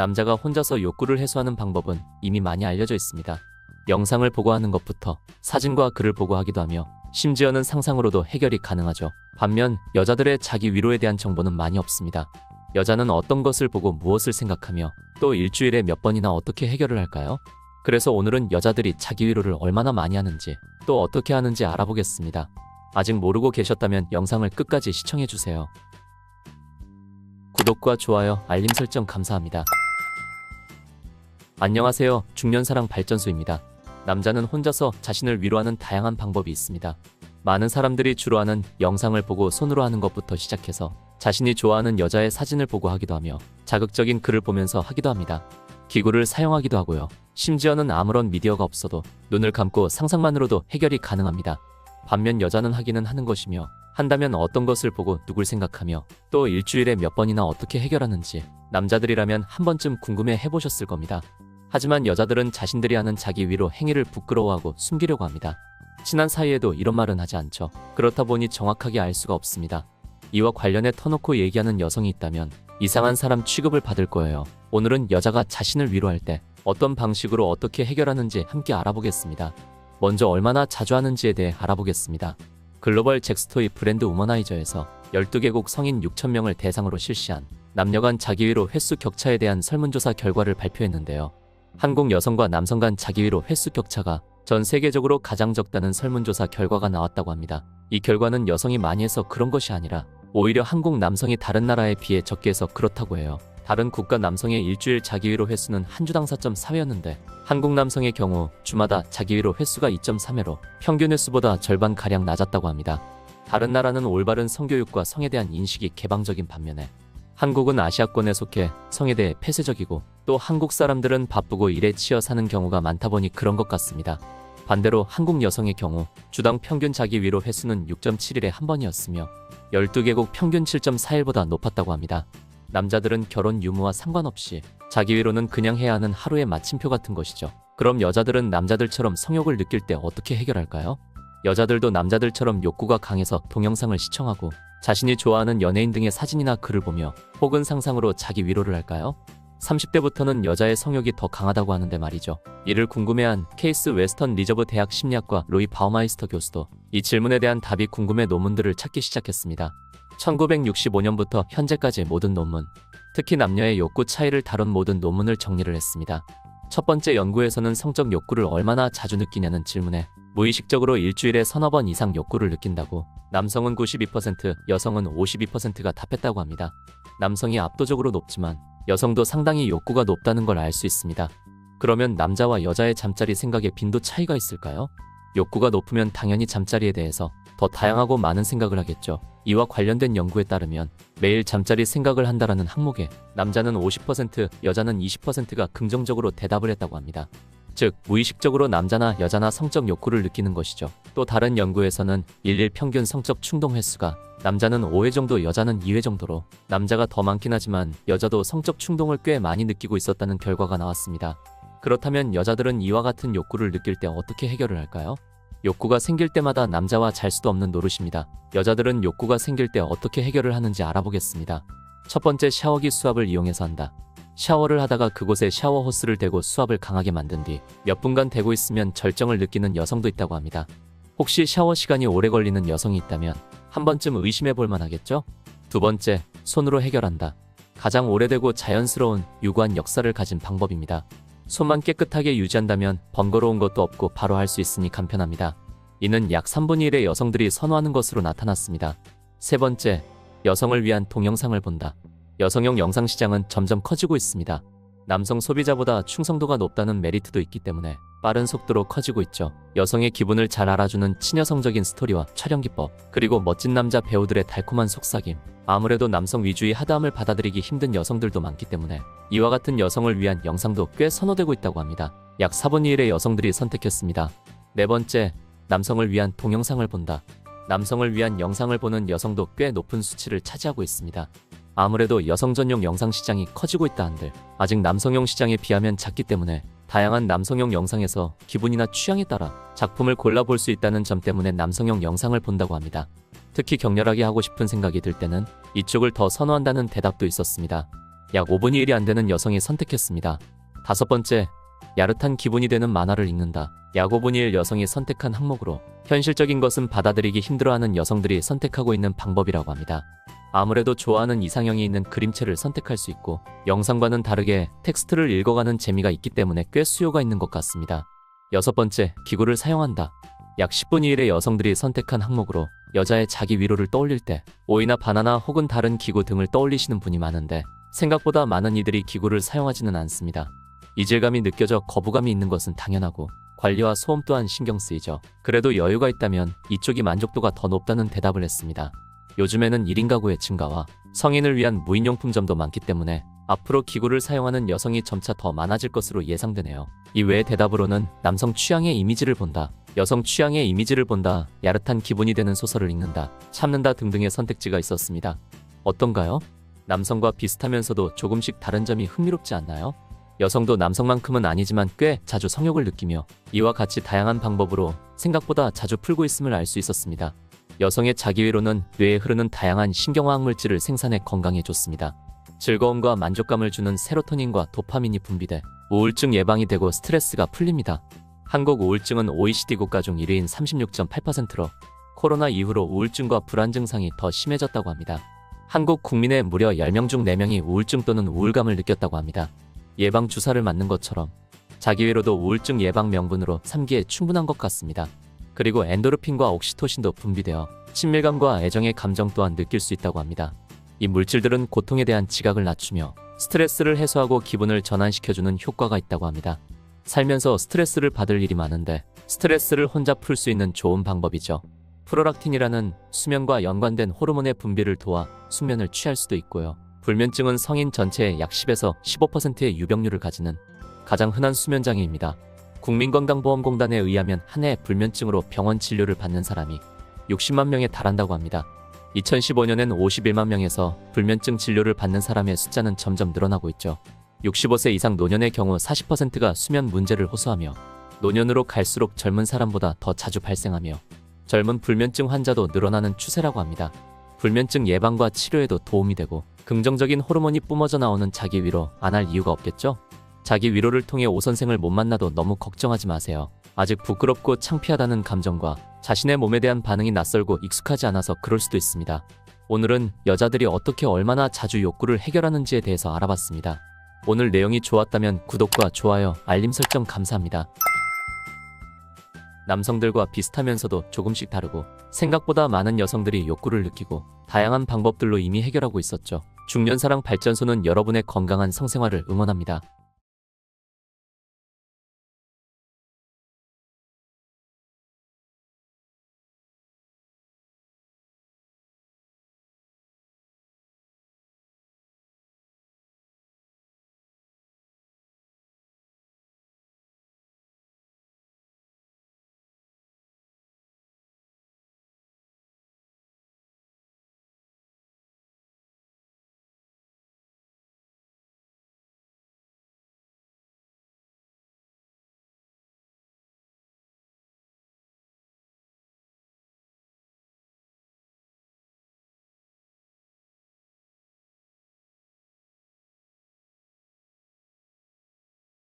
남자가 혼자서 욕구를 해소하는 방법은 이미 많이 알려져 있습니다. 영상을 보고 하는 것부터 사진과 글을 보고 하기도 하며 심지어는 상상으로도 해결이 가능하죠. 반면 여자들의 자기 위로에 대한 정보는 많이 없습니다. 여자는 어떤 것을 보고 무엇을 생각하며 또 일주일에 몇 번이나 어떻게 해결을 할까요? 그래서 오늘은 여자들이 자기 위로를 얼마나 많이 하는지 또 어떻게 하는지 알아보겠습니다. 아직 모르고 계셨다면 영상을 끝까지 시청해주세요. 구독과 좋아요, 알림 설정 감사합니다. 안녕하세요. 중년사랑 발전소입니다. 남자는 혼자서 자신을 위로하는 다양한 방법이 있습니다. 많은 사람들이 주로 하는 영상을 보고 손으로 하는 것부터 시작해서 자신이 좋아하는 여자의 사진을 보고 하기도 하며 자극적인 글을 보면서 하기도 합니다. 기구를 사용하기도 하고요. 심지어는 아무런 미디어가 없어도 눈을 감고 상상만으로도 해결이 가능합니다. 반면 여자는 하기는 하는 것이며 한다면 어떤 것을 보고 누굴 생각하며 또 일주일에 몇 번이나 어떻게 해결하는지 남자들이라면 한 번쯤 궁금해 해보셨을 겁니다. 하지만 여자들은 자신들이 하는 자기 위로 행위를 부끄러워하고 숨기려고 합니다. 친한 사이에도 이런 말은 하지 않죠. 그렇다 보니 정확하게 알 수가 없습니다. 이와 관련해 터놓고 얘기하는 여성이 있다면 이상한 사람 취급을 받을 거예요. 오늘은 여자가 자신을 위로할 때 어떤 방식으로 어떻게 해결하는지 함께 알아보겠습니다. 먼저 얼마나 자주 하는지에 대해 알아보겠습니다. 글로벌 잭스토이 브랜드 우머나이저에서 12개국 성인 6,000명을 대상으로 실시한 남녀 간 자기위로 횟수 격차에 대한 설문조사 결과를 발표했는데요. 한국 여성과 남성 간 자기위로 횟수 격차가 전 세계적으로 가장 적다는 설문조사 결과가 나왔다고 합니다. 이 결과는 여성이 많이 해서 그런 것이 아니라 오히려 한국 남성이 다른 나라에 비해 적게 해서 그렇다고 해요. 다른 국가 남성의 일주일 자기위로 횟수는 한 주당 4.4회였는데 한국 남성의 경우 주마다 자기위로 횟수가 2.3회로 평균 횟수보다 절반가량 낮았다고 합니다. 다른 나라는 올바른 성교육과 성에 대한 인식이 개방적인 반면에 한국은 아시아권에 속해 성에 대해 폐쇄적이고 또 한국 사람들은 바쁘고 일에 치여 사는 경우가 많다 보니 그런 것 같습니다. 반대로 한국 여성의 경우 주당 평균 자기 위로 횟수는 6.7일에 한 번이었으며 12개국 평균 7.4일보다 높았다고 합니다. 남자들은 결혼 유무와 상관없이 자기 위로는 그냥 해야 하는 하루의 마침표 같은 것이죠. 그럼 여자들은 남자들처럼 성욕을 느낄 때 어떻게 해결할까요? 여자들도 남자들처럼 욕구가 강해서 동영상을 시청하고 자신이 좋아하는 연예인 등의 사진이나 글을 보며 혹은 상상으로 자기 위로를 할까요? 30대부터는 여자의 성욕이 더 강하다고 하는데 말이죠. 이를 궁금해한 케이스 웨스턴 리저브 대학 심리학과 로이 바우마이스터 교수도 이 질문에 대한 답이 궁금해 논문들을 찾기 시작했습니다. 1965년부터 현재까지 모든 논문, 특히 남녀의 욕구 차이를 다룬 모든 논문을 정리를 했습니다. 첫 번째 연구에서는 성적 욕구를 얼마나 자주 느끼냐는 질문에 무의식적으로 일주일에 서너 번 이상 욕구를 느낀다고 남성은 92%, 여성은 52%가 답했다고 합니다. 남성이 압도적으로 높지만 여성도 상당히 욕구가 높다는 걸 알 수 있습니다. 그러면 남자와 여자의 잠자리 생각에 빈도 차이가 있을까요? 욕구가 높으면 당연히 잠자리에 대해서 더 다양하고 많은 생각을 하겠죠. 이와 관련된 연구에 따르면 매일 잠자리 생각을 한다라는 항목에 남자는 50%, 여자는 20%가 긍정적으로 대답을 했다고 합니다. 즉, 무의식적으로 남자나 여자나 성적 욕구를 느끼는 것이죠. 또 다른 연구에서는 일일 평균 성적 충동 횟수가 남자는 5회 정도, 여자는 2회 정도로 남자가 더 많긴 하지만 여자도 성적 충동을 꽤 많이 느끼고 있었다는 결과가 나왔습니다. 그렇다면 여자들은 이와 같은 욕구를 느낄 때 어떻게 해결을 할까요? 욕구가 생길 때마다 남자와 잘 수도 없는 노릇입니다. 여자들은 욕구가 생길 때 어떻게 해결을 하는지 알아보겠습니다. 첫 번째 샤워기 수압을 이용해서 한다. 샤워를 하다가 그곳에 샤워 호스를 대고 수압을 강하게 만든 뒤 몇 분간 대고 있으면 절정을 느끼는 여성도 있다고 합니다. 혹시 샤워 시간이 오래 걸리는 여성이 있다면 한 번쯤 의심해 볼 만하겠죠? 두 번째, 손으로 해결한다. 가장 오래되고 자연스러운 유구한 역사를 가진 방법입니다. 손만 깨끗하게 유지한다면 번거로운 것도 없고 바로 할 수 있으니 간편합니다. 이는 약 3분의 1의 여성들이 선호하는 것으로 나타났습니다. 세 번째, 여성을 위한 동영상을 본다. 여성용 영상 시장은 점점 커지고 있습니다. 남성 소비자보다 충성도가 높다는 메리트도 있기 때문에 빠른 속도로 커지고 있죠. 여성의 기분을 잘 알아주는 친여성적인 스토리와 촬영 기법, 그리고 멋진 남자 배우들의 달콤한 속삭임. 아무래도 남성 위주의 하다함을 받아들이기 힘든 여성들도 많기 때문에 이와 같은 여성을 위한 영상도 꽤 선호되고 있다고 합니다. 약 4분의 1의 여성들이 선택했습니다. 네 번째, 남성을 위한 동영상을 본다. 남성을 위한 영상을 보는 여성도 꽤 높은 수치를 차지하고 있습니다. 아무래도 여성 전용 영상 시장이 커지고 있다 한들 아직 남성용 시장에 비하면 작기 때문에 다양한 남성용 영상에서 기분이나 취향에 따라 작품을 골라볼 수 있다는 점 때문에 남성용 영상을 본다고 합니다. 특히 격렬하게 하고 싶은 생각이 들 때는 이쪽을 더 선호한다는 대답도 있었습니다. 약 5분의 1이 안 되는 여성이 선택했습니다. 다섯 번째, 야릇한 기분이 되는 만화를 읽는다. 약 5분의 1 여성이 선택한 항목으로 현실적인 것은 받아들이기 힘들어하는 여성들이 선택하고 있는 방법이라고 합니다. 아무래도 좋아하는 이상형이 있는 그림체를 선택할 수 있고 영상과는 다르게 텍스트를 읽어가는 재미가 있기 때문에 꽤 수요가 있는 것 같습니다. 여섯 번째, 기구를 사용한다. 약 10분의 1의 여성들이 선택한 항목으로 여자의 자기 위로를 떠올릴 때 오이나 바나나 혹은 다른 기구 등을 떠올리시는 분이 많은데 생각보다 많은 이들이 기구를 사용하지는 않습니다. 이질감이 느껴져 거부감이 있는 것은 당연하고 관리와 소음 또한 신경 쓰이죠. 그래도 여유가 있다면 이쪽이 만족도가 더 높다는 대답을 했습니다. 요즘에는 1인 가구의 증가와 성인을 위한 무인용품점도 많기 때문에 앞으로 기구를 사용하는 여성이 점차 더 많아질 것으로 예상되네요. 이 외의 대답으로는 남성 취향의 이미지를 본다, 여성 취향의 이미지를 본다, 야릇한 기분이 되는 소설을 읽는다, 참는다 등등의 선택지가 있었습니다. 어떤가요? 남성과 비슷하면서도 조금씩 다른 점이 흥미롭지 않나요? 여성도 남성만큼은 아니지만 꽤 자주 성욕을 느끼며 이와 같이 다양한 방법으로 생각보다 자주 풀고 있음을 알 수 있었습니다. 여성의 자기위로는 뇌에 흐르는 다양한 신경화학 물질을 생산해 건강에 좋습니다. 즐거움과 만족감을 주는 세로토닌과 도파민이 분비돼 우울증 예방이 되고 스트레스가 풀립니다. 한국 우울증은 OECD 국가 중 1위인 36.8%로 코로나 이후로 우울증과 불안 증상이 더 심해졌다고 합니다. 한국 국민의 무려 10명 중 4명이 우울증 또는 우울감을 느꼈다고 합니다. 예방 주사를 맞는 것처럼 자기위로도 우울증 예방 명분으로 삼기에 충분한 것 같습니다. 그리고 엔도르핀과 옥시토신도 분비되어 친밀감과 애정의 감정 또한 느낄 수 있다고 합니다. 이 물질들은 고통에 대한 지각을 낮추며 스트레스를 해소하고 기분을 전환시켜주는 효과가 있다고 합니다. 살면서 스트레스를 받을 일이 많은데 스트레스를 혼자 풀 수 있는 좋은 방법이죠. 프로락틴이라는 수면과 연관된 호르몬의 분비를 도와 숙면을 취할 수도 있고요. 불면증은 성인 전체의 약 10에서 15%의 유병률을 가지는 가장 흔한 수면 장애입니다. 국민건강보험공단에 의하면 한 해 불면증으로 병원 진료를 받는 사람이 60만 명에 달한다고 합니다. 2015년엔 51만 명에서 불면증 진료를 받는 사람의 숫자는 점점 늘어나고 있죠. 65세 이상 노년의 경우 40%가 수면 문제를 호소하며 노년으로 갈수록 젊은 사람보다 더 자주 발생하며 젊은 불면증 환자도 늘어나는 추세라고 합니다. 불면증 예방과 치료에도 도움이 되고 긍정적인 호르몬이 뿜어져 나오는 자기 위로 안 할 이유가 없겠죠? 자기 위로를 통해 오 선생을 못 만나도 너무 걱정하지 마세요. 아직 부끄럽고 창피하다는 감정과 자신의 몸에 대한 반응이 낯설고 익숙하지 않아서 그럴 수도 있습니다. 오늘은 여자들이 어떻게 얼마나 자주 욕구를 해결하는지에 대해서 알아봤습니다. 오늘 내용이 좋았다면 구독과 좋아요, 알림 설정 감사합니다. 남성들과 비슷하면서도 조금씩 다르고 생각보다 많은 여성들이 욕구를 느끼고 다양한 방법들로 이미 해결하고 있었죠. 중년사랑 발전소는 여러분의 건강한 성생활을 응원합니다.